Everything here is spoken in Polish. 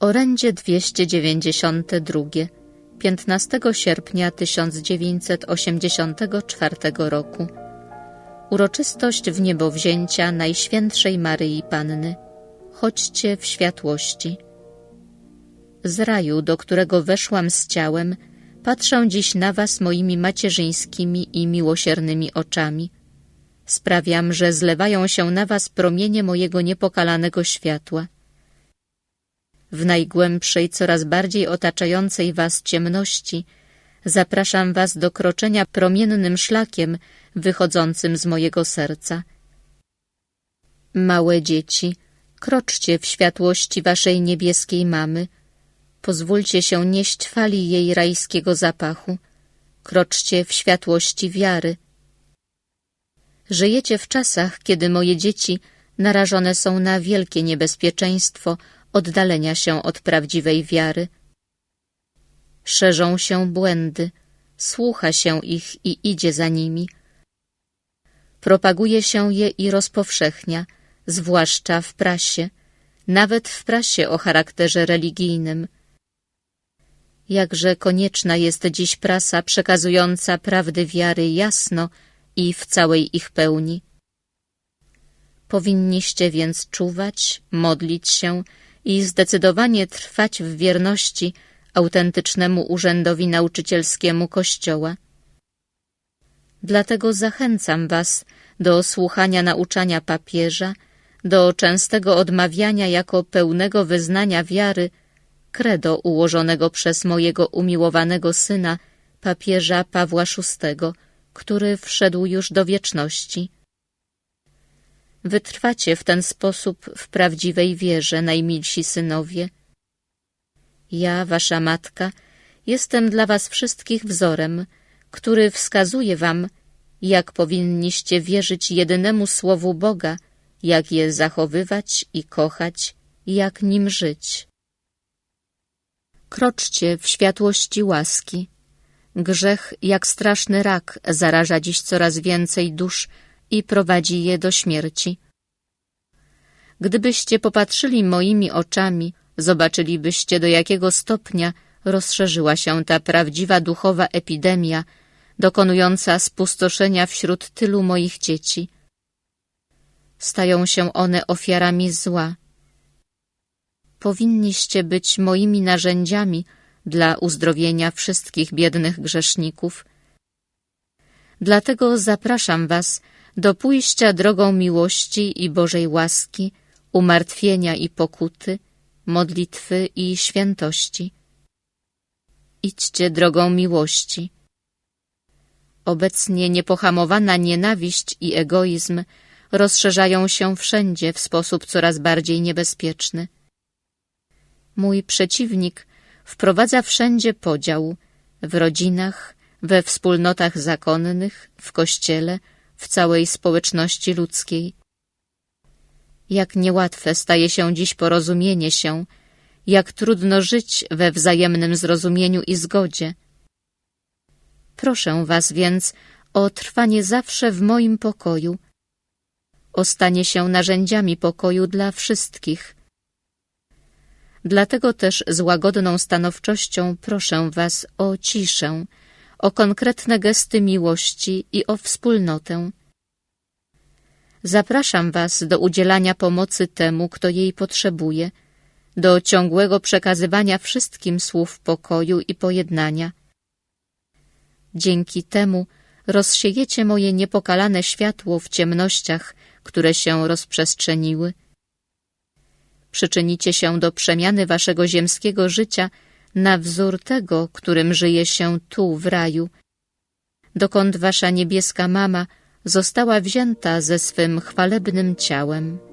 Orędzie 292 15 sierpnia 1984 roku Uroczystość w niebowzięcia Najświętszej Maryi Panny Chodźcie w światłości Z raju, do którego weszłam z ciałem Patrzę dziś na was moimi macierzyńskimi i miłosiernymi oczami. Sprawiam, że zlewają się na was promienie mojego niepokalanego światła. W najgłębszej, coraz bardziej otaczającej was ciemności zapraszam was do kroczenia promiennym szlakiem wychodzącym z mojego serca. Małe dzieci, kroczcie w światłości waszej niebieskiej mamy – Pozwólcie się nieść fali jej rajskiego zapachu. Kroczcie w światłości wiary. Żyjecie w czasach, kiedy moje dzieci narażone są na wielkie niebezpieczeństwo oddalenia się od prawdziwej wiary. Szerzą się błędy, słucha się ich i idzie za nimi. Propaguje się je i rozpowszechnia, zwłaszcza w prasie, nawet w prasie o charakterze religijnym – Jakże konieczna jest dziś prasa przekazująca prawdy wiary jasno i w całej ich pełni. Powinniście więc czuwać, modlić się i zdecydowanie trwać w wierności autentycznemu urzędowi nauczycielskiemu Kościoła. Dlatego zachęcam was do słuchania nauczania papieża, do częstego odmawiania jako pełnego wyznania wiary credo ułożonego przez mojego umiłowanego syna, papieża Pawła VI, który wszedł już do wieczności. Wytrwacie w ten sposób w prawdziwej wierze, najmilsi synowie. Ja, wasza matka, jestem dla was wszystkich wzorem, który wskazuje wam, jak powinniście wierzyć jedynemu słowu Boga, jak je zachowywać i kochać, jak nim żyć. Kroczcie w światłości łaski. Grzech, jak straszny rak, zaraża dziś coraz więcej dusz i prowadzi je do śmierci. Gdybyście popatrzyli moimi oczami, zobaczylibyście, do jakiego stopnia rozszerzyła się ta prawdziwa duchowa epidemia, dokonująca spustoszenia wśród tylu moich dzieci. Stają się one ofiarami zła, powinniście być moimi narzędziami dla uzdrowienia wszystkich biednych grzeszników. Dlatego zapraszam was do pójścia drogą miłości i Bożej łaski, umartwienia i pokuty, modlitwy i świętości. Idźcie drogą miłości. Obecnie niepohamowana nienawiść i egoizm rozszerzają się wszędzie w sposób coraz bardziej niebezpieczny. Mój przeciwnik wprowadza wszędzie podział w rodzinach, we wspólnotach zakonnych, w kościele, w całej społeczności ludzkiej. Jak niełatwe staje się dziś porozumienie się, jak trudno żyć we wzajemnym zrozumieniu i zgodzie. Proszę was więc o trwanie zawsze w moim pokoju, o stanie się narzędziami pokoju dla wszystkich, Dlatego też z łagodną stanowczością proszę Was o ciszę, o konkretne gesty miłości i o wspólnotę. Zapraszam Was do udzielania pomocy temu, kto jej potrzebuje, do ciągłego przekazywania wszystkim słów pokoju i pojednania. Dzięki temu rozsiejecie moje niepokalane światło w ciemnościach, które się rozprzestrzeniły, przyczynicie się do przemiany waszego ziemskiego życia na wzór tego, którym żyje się tu w raju, dokąd wasza niebieska mama została wzięta ze swym chwalebnym ciałem.